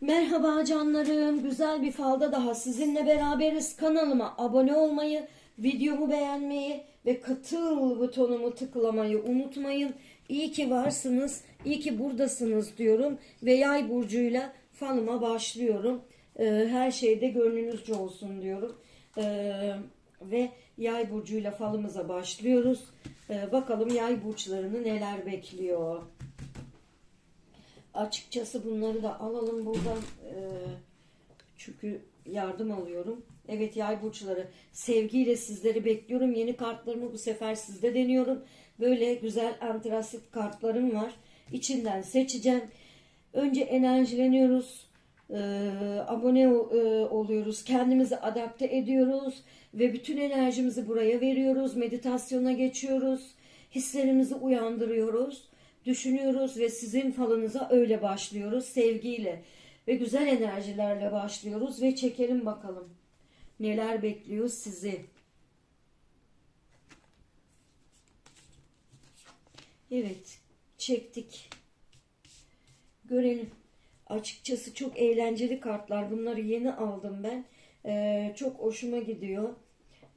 Merhaba canlarım. Güzel bir falda daha sizinle beraberiz. Kanalıma abone olmayı, videomu beğenmeyi ve katıl butonumu tıklamayı unutmayın. İyi ki varsınız, iyi ki buradasınız diyorum ve yay burcuyla falıma başlıyorum. Ee, her şeyde gönlünüzce olsun diyorum. Ee, ve yay burcuyla falımıza başlıyoruz. Ee, bakalım yay burçlarını neler bekliyor. Açıkçası bunları da alalım buradan. Ee, çünkü yardım alıyorum. Evet yay burçları sevgiyle sizleri bekliyorum. Yeni kartlarımı bu sefer sizde deniyorum. Böyle güzel antrasit kartlarım var. İçinden seçeceğim. Önce enerjileniyoruz. Ee, abone e, oluyoruz. Kendimizi adapte ediyoruz. Ve bütün enerjimizi buraya veriyoruz. Meditasyona geçiyoruz. Hislerimizi uyandırıyoruz düşünüyoruz ve sizin falınıza öyle başlıyoruz sevgiyle ve güzel enerjilerle başlıyoruz ve çekelim bakalım neler bekliyor sizi. Evet çektik. Görelim. Açıkçası çok eğlenceli kartlar. Bunları yeni aldım ben. Ee, çok hoşuma gidiyor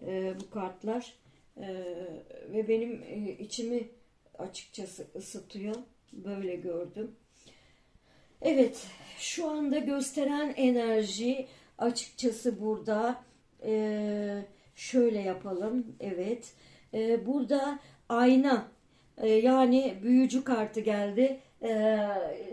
ee, bu kartlar. Ee, ve benim e, içimi açıkçası ısıtıyor. Böyle gördüm. Evet, şu anda gösteren enerji açıkçası burada. Ee, şöyle yapalım. Evet. Ee, burada ayna e, yani büyücü kartı geldi. Ee,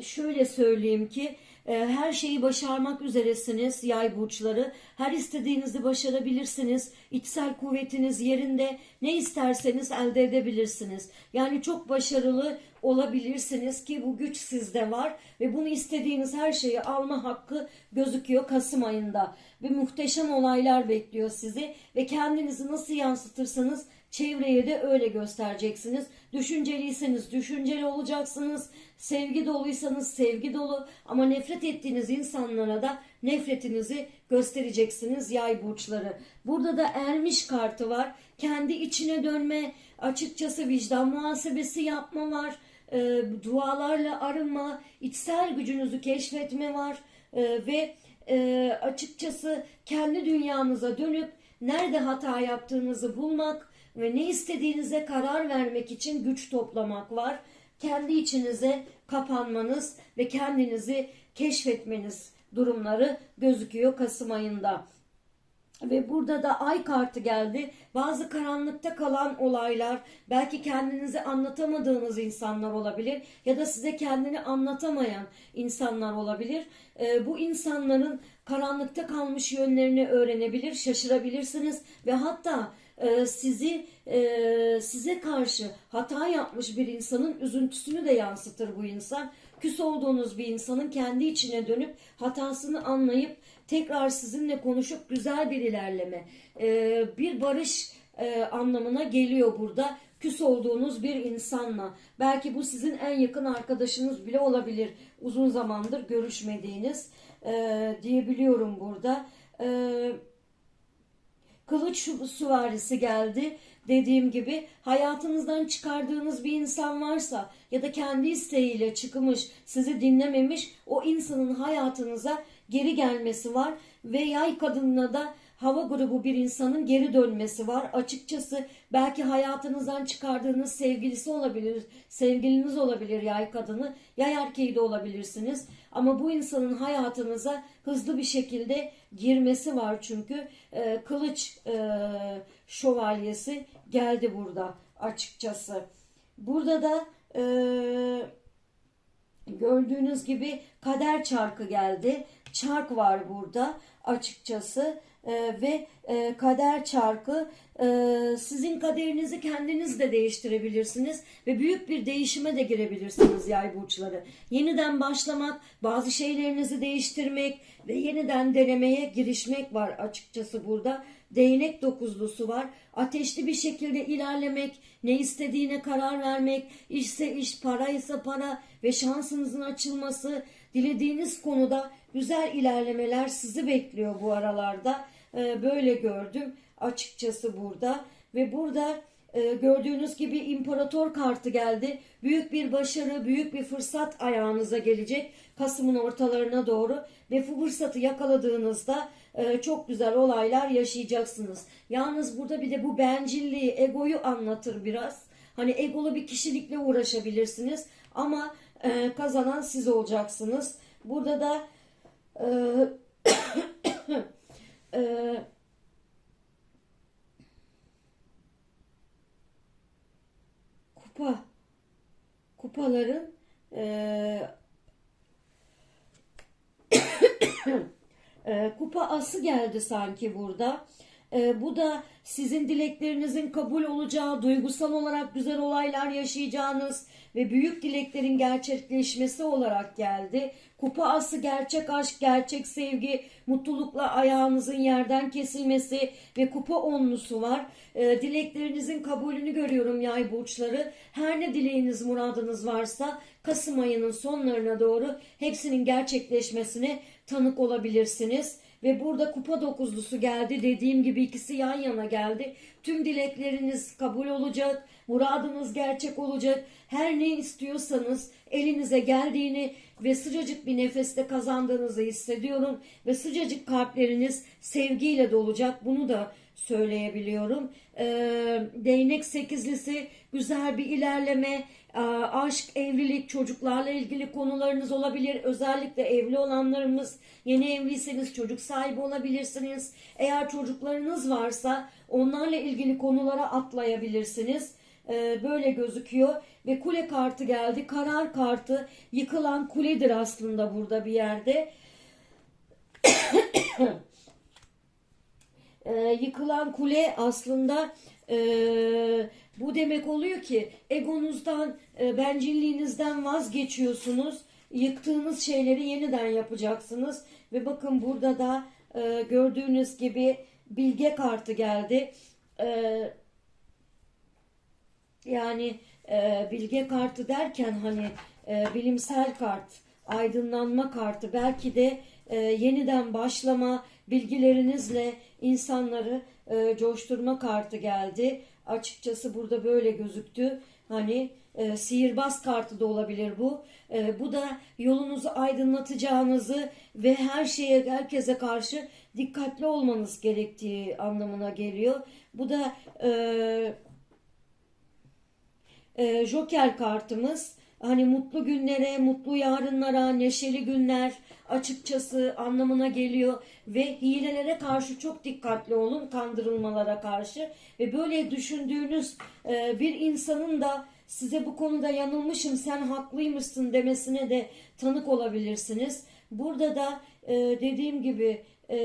şöyle söyleyeyim ki e, her şeyi başarmak üzeresiniz yay burçları. Her istediğinizi başarabilirsiniz. İçsel kuvvetiniz yerinde. Ne isterseniz elde edebilirsiniz. Yani çok başarılı olabilirsiniz ki bu güç sizde var ve bunu istediğiniz her şeyi alma hakkı gözüküyor Kasım ayında. Ve muhteşem olaylar bekliyor sizi ve kendinizi nasıl yansıtırsanız çevreye de öyle göstereceksiniz. Düşünceliyseniz düşünceli olacaksınız. Sevgi doluysanız sevgi dolu ama nefret ettiğiniz insanlara da nefretinizi göstereceksiniz yay burçları. Burada da ermiş kartı var. Kendi içine dönme, açıkçası vicdan muhasebesi yapma var. E, dualarla arınma, içsel gücünüzü keşfetme var. E, ve e, açıkçası kendi dünyanıza dönüp nerede hata yaptığınızı bulmak ve ne istediğinize karar vermek için güç toplamak var. Kendi içinize kapanmanız ve kendinizi keşfetmeniz durumları gözüküyor Kasım ayında. Ve burada da ay kartı geldi. Bazı karanlıkta kalan olaylar, belki kendinizi anlatamadığınız insanlar olabilir ya da size kendini anlatamayan insanlar olabilir. Ee, bu insanların karanlıkta kalmış yönlerini öğrenebilir, şaşırabilirsiniz ve hatta e, sizi e, size karşı hata yapmış bir insanın üzüntüsünü de yansıtır bu insan. Küs olduğunuz bir insanın kendi içine dönüp hatasını anlayıp tekrar sizinle konuşup güzel bir ilerleme, e, bir barış e, anlamına geliyor burada. Küs olduğunuz bir insanla. Belki bu sizin en yakın arkadaşınız bile olabilir. Uzun zamandır görüşmediğiniz e, diyebiliyorum burada. Evet kılıç süvarisi geldi. Dediğim gibi hayatınızdan çıkardığınız bir insan varsa ya da kendi isteğiyle çıkmış, sizi dinlememiş o insanın hayatınıza geri gelmesi var ve yay kadınına da hava grubu bir insanın geri dönmesi var. Açıkçası belki hayatınızdan çıkardığınız sevgilisi olabilir, sevgiliniz olabilir yay kadını, yay erkeği de olabilirsiniz. Ama bu insanın hayatınıza hızlı bir şekilde girmesi var çünkü e, kılıç e, şövalyesi geldi burada açıkçası. Burada da e, gördüğünüz gibi kader çarkı geldi. Çark var burada açıkçası e, ve e, kader çarkı e, sizin kaderinizi kendiniz de değiştirebilirsiniz ve büyük bir değişime de girebilirsiniz yay burçları. Yeniden başlamak, bazı şeylerinizi değiştirmek ve yeniden denemeye girişmek var açıkçası burada. Değnek dokuzlusu var. Ateşli bir şekilde ilerlemek, ne istediğine karar vermek, işse iş, para ise para ve şansınızın açılması, dilediğiniz konuda güzel ilerlemeler sizi bekliyor bu aralarda. Ee, böyle gördüm açıkçası burada ve burada e, gördüğünüz gibi imparator kartı geldi. Büyük bir başarı, büyük bir fırsat ayağınıza gelecek Kasım'ın ortalarına doğru ve bu fırsatı yakaladığınızda e, çok güzel olaylar yaşayacaksınız. Yalnız burada bir de bu bencilliği, egoyu anlatır biraz. Hani egolu bir kişilikle uğraşabilirsiniz ama e, kazanan siz olacaksınız. Burada da e, e, kupa kupaların e, e, kupa ası geldi sanki burada. E, bu da sizin dileklerinizin kabul olacağı, duygusal olarak güzel olaylar yaşayacağınız ve büyük dileklerin gerçekleşmesi olarak geldi. Kupa ası gerçek aşk, gerçek sevgi, mutlulukla ayağınızın yerden kesilmesi ve kupa onlusu var. E, dileklerinizin kabulünü görüyorum yay burçları. Her ne dileğiniz, muradınız varsa Kasım ayının sonlarına doğru hepsinin gerçekleşmesine tanık olabilirsiniz. Ve burada kupa dokuzlusu geldi. Dediğim gibi ikisi yan yana geldi. Tüm dilekleriniz kabul olacak. Muradınız gerçek olacak. Her ne istiyorsanız elinize geldiğini ve sıcacık bir nefeste kazandığınızı hissediyorum. Ve sıcacık kalpleriniz sevgiyle dolacak. Bunu da söyleyebiliyorum. Ee, değnek sekizlisi güzel bir ilerleme, e, aşk, evlilik, çocuklarla ilgili konularınız olabilir. Özellikle evli olanlarımız, yeni evliyseniz çocuk sahibi olabilirsiniz. Eğer çocuklarınız varsa onlarla ilgili konulara atlayabilirsiniz. Ee, böyle gözüküyor ve kule kartı geldi. Karar kartı yıkılan kuledir aslında burada bir yerde. Ee, yıkılan kule aslında e, bu demek oluyor ki egonuzdan, e, bencilliğinizden vazgeçiyorsunuz. Yıktığınız şeyleri yeniden yapacaksınız. Ve bakın burada da e, gördüğünüz gibi bilge kartı geldi. E, yani e, bilge kartı derken hani e, bilimsel kart, aydınlanma kartı belki de e, yeniden başlama bilgilerinizle insanları e, coşturma kartı geldi. Açıkçası burada böyle gözüktü. Hani e, sihirbaz kartı da olabilir bu. E, bu da yolunuzu aydınlatacağınızı ve her şeye herkese karşı dikkatli olmanız gerektiği anlamına geliyor. Bu da e, e, Joker kartımız. Hani mutlu günlere, mutlu yarınlara, neşeli günler açıkçası anlamına geliyor ve hilelere karşı çok dikkatli olun, kandırılmalara karşı ve böyle düşündüğünüz e, bir insanın da size bu konuda yanılmışım, sen haklıymışsın demesine de tanık olabilirsiniz. Burada da e, dediğim gibi e,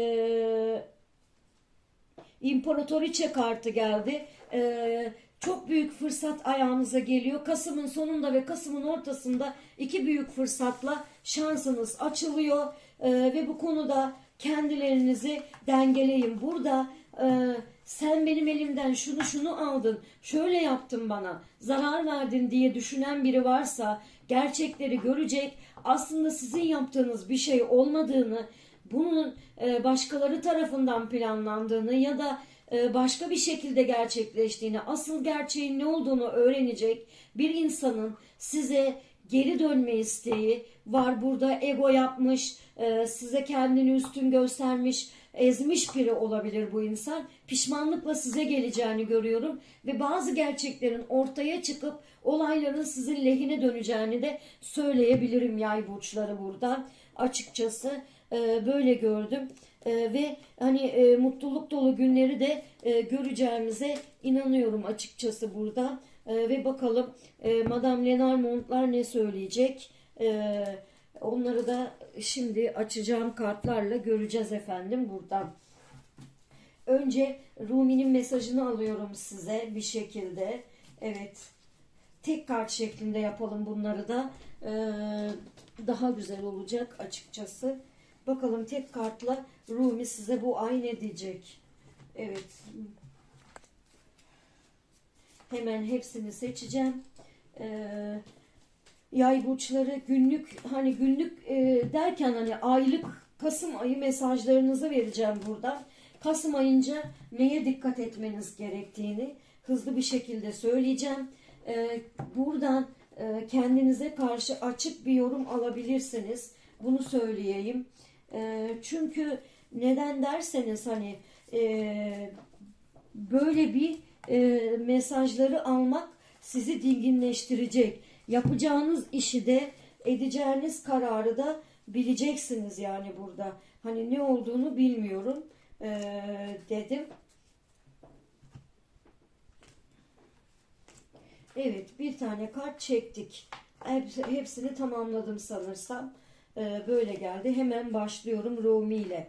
İmparatoriçe kartı geldi. Ee, çok büyük fırsat ayağınıza geliyor. Kasım'ın sonunda ve Kasım'ın ortasında iki büyük fırsatla şansınız açılıyor. Ee, ve bu konuda kendilerinizi dengeleyin. Burada e, sen benim elimden şunu şunu aldın, şöyle yaptın bana, zarar verdin diye düşünen biri varsa gerçekleri görecek. Aslında sizin yaptığınız bir şey olmadığını, bunun e, başkaları tarafından planlandığını ya da başka bir şekilde gerçekleştiğini, asıl gerçeğin ne olduğunu öğrenecek bir insanın size geri dönme isteği var. Burada ego yapmış, e, size kendini üstün göstermiş, ezmiş biri olabilir bu insan. Pişmanlıkla size geleceğini görüyorum ve bazı gerçeklerin ortaya çıkıp olayların sizin lehine döneceğini de söyleyebilirim yay burçları buradan. Açıkçası e, böyle gördüm E, ve hani e, mutluluk dolu günleri de e, göreceğimize inanıyorum açıkçası burada. E, ve bakalım e, Madame Lenormand'lar ne söyleyecek? E, onları da şimdi açacağım kartlarla göreceğiz efendim buradan. Önce Rumi'nin mesajını alıyorum size bir şekilde. Evet. Tek kart şeklinde yapalım bunları da. Ee, daha güzel olacak açıkçası. Bakalım tek kartla Rumi size bu ay ne diyecek? Evet. Hemen hepsini seçeceğim. Ee, yay burçları günlük hani günlük e, derken hani aylık Kasım ayı mesajlarınızı vereceğim burada. Kasım ayınca neye dikkat etmeniz gerektiğini hızlı bir şekilde söyleyeceğim. Ee, buradan e, kendinize karşı açık bir yorum alabilirsiniz. Bunu söyleyeyim. Ee, çünkü neden derseniz hani e, böyle bir e, mesajları almak sizi dinginleştirecek. Yapacağınız işi de edeceğiniz kararı da bileceksiniz yani burada. Hani ne olduğunu bilmiyorum e, dedim. Evet bir tane kart çektik. Hepsi- Hepsini tamamladım sanırsam. E, böyle geldi. Hemen başlıyorum Rumi ile.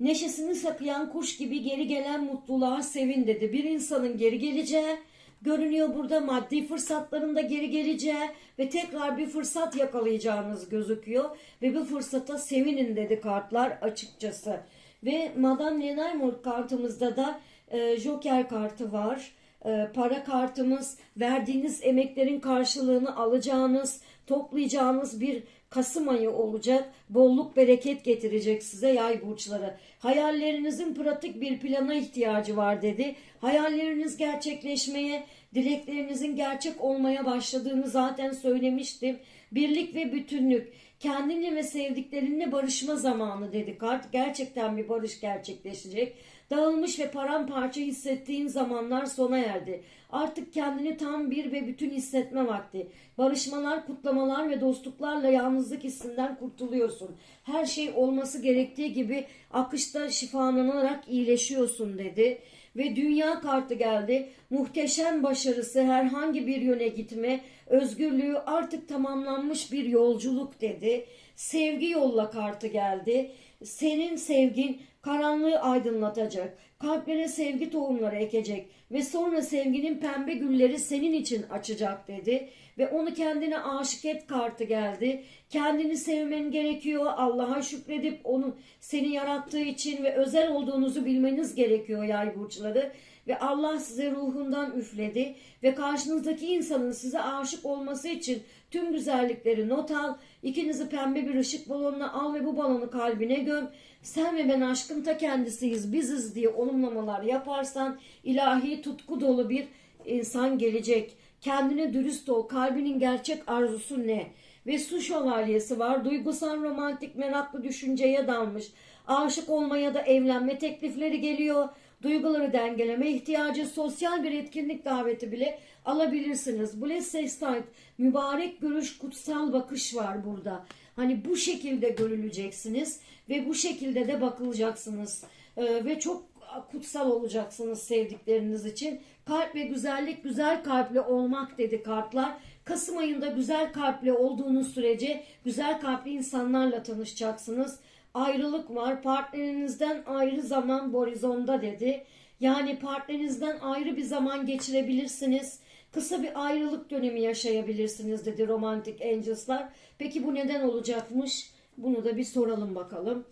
Neşesini saklayan kuş gibi geri gelen mutluluğa sevin dedi. Bir insanın geri geleceği görünüyor burada maddi fırsatlarında geri geleceği ve tekrar bir fırsat yakalayacağınız gözüküyor ve bu fırsata sevinin dedi kartlar açıkçası. Ve Madame Lenormand kartımızda da e, Joker kartı var. E, para kartımız verdiğiniz emeklerin karşılığını alacağınız, toplayacağınız bir Kasım ayı olacak. Bolluk bereket getirecek size yay burçları. Hayallerinizin pratik bir plana ihtiyacı var dedi. Hayalleriniz gerçekleşmeye, dileklerinizin gerçek olmaya başladığını zaten söylemiştim. Birlik ve bütünlük, kendinle ve sevdiklerinle barışma zamanı dedi kart. Gerçekten bir barış gerçekleşecek. Dağılmış ve paramparça hissettiğin zamanlar sona erdi. Artık kendini tam bir ve bütün hissetme vakti. Barışmalar, kutlamalar ve dostluklarla yalnızlık hissinden kurtuluyorsun. Her şey olması gerektiği gibi akışta şifalanarak iyileşiyorsun dedi. Ve dünya kartı geldi. Muhteşem başarısı, herhangi bir yöne gitme, özgürlüğü artık tamamlanmış bir yolculuk dedi. Sevgi yolla kartı geldi. Senin sevgin karanlığı aydınlatacak. Kalplere sevgi tohumları ekecek ve sonra sevginin pembe gülleri senin için açacak dedi. Ve onu kendine aşık et kartı geldi. Kendini sevmen gerekiyor. Allah'a şükredip onu seni yarattığı için ve özel olduğunuzu bilmeniz gerekiyor yay burçları. Ve Allah size ruhundan üfledi ve karşınızdaki insanın size aşık olması için tüm güzellikleri not al. İkinizi pembe bir ışık balonuna al ve bu balonu kalbine göm. Sen ve ben aşkın ta kendisiyiz, biziz diye olumlamalar yaparsan ilahi tutku dolu bir insan gelecek. Kendine dürüst ol. Kalbinin gerçek arzusu ne? Ve su şövalyesi var. Duygusal, romantik, meraklı düşünceye dalmış. Aşık olmaya da evlenme teklifleri geliyor. Duyguları dengeleme ihtiyacı, sosyal bir etkinlik daveti bile alabilirsiniz. Blessed Sextite, mübarek görüş, kutsal bakış var burada. Hani bu şekilde görüleceksiniz ve bu şekilde de bakılacaksınız. Ee, ve çok kutsal olacaksınız sevdikleriniz için. Kalp ve güzellik, güzel kalpli olmak dedi kartlar. Kasım ayında güzel kalpli olduğunuz sürece güzel kalpli insanlarla tanışacaksınız. Ayrılık var. Partnerinizden ayrı zaman borizonda dedi. Yani partnerinizden ayrı bir zaman geçirebilirsiniz. Kısa bir ayrılık dönemi yaşayabilirsiniz dedi romantik angels'lar. Peki bu neden olacakmış? Bunu da bir soralım bakalım.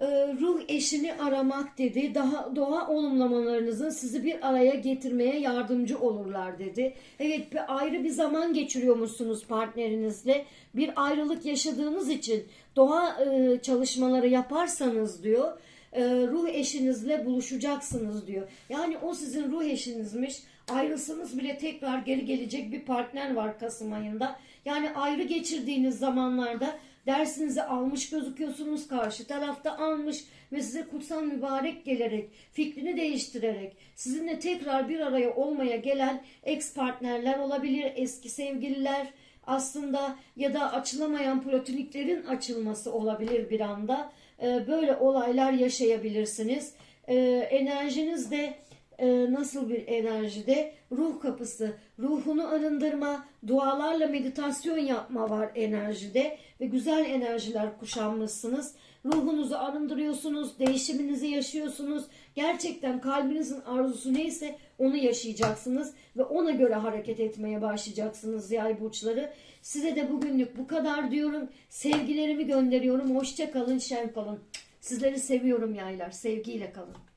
Ee, ruh eşini aramak dedi. Daha doğa olumlamalarınızın sizi bir araya getirmeye yardımcı olurlar dedi. Evet bir ayrı bir zaman geçiriyormuşsunuz partnerinizle. Bir ayrılık yaşadığınız için doğa e, çalışmaları yaparsanız diyor e, ruh eşinizle buluşacaksınız diyor. Yani o sizin ruh eşinizmiş. Ayrılsanız bile tekrar geri gelecek bir partner var Kasım ayında. Yani ayrı geçirdiğiniz zamanlarda dersinizi almış gözüküyorsunuz karşı tarafta almış ve size kutsal mübarek gelerek fikrini değiştirerek sizinle tekrar bir araya olmaya gelen ex partnerler olabilir eski sevgililer aslında ya da açılamayan platoniklerin açılması olabilir bir anda. Ee, böyle olaylar yaşayabilirsiniz. Ee, enerjiniz de e, nasıl bir enerjide ruh kapısı, ruhunu arındırma, dualarla meditasyon yapma var enerjide ve güzel enerjiler kuşanmışsınız. Ruhunuzu arındırıyorsunuz, değişiminizi yaşıyorsunuz. Gerçekten kalbinizin arzusu neyse onu yaşayacaksınız ve ona göre hareket etmeye başlayacaksınız yay burçları. Size de bugünlük bu kadar diyorum. Sevgilerimi gönderiyorum. Hoşça kalın, şen kalın. Sizleri seviyorum yaylar. Sevgiyle kalın.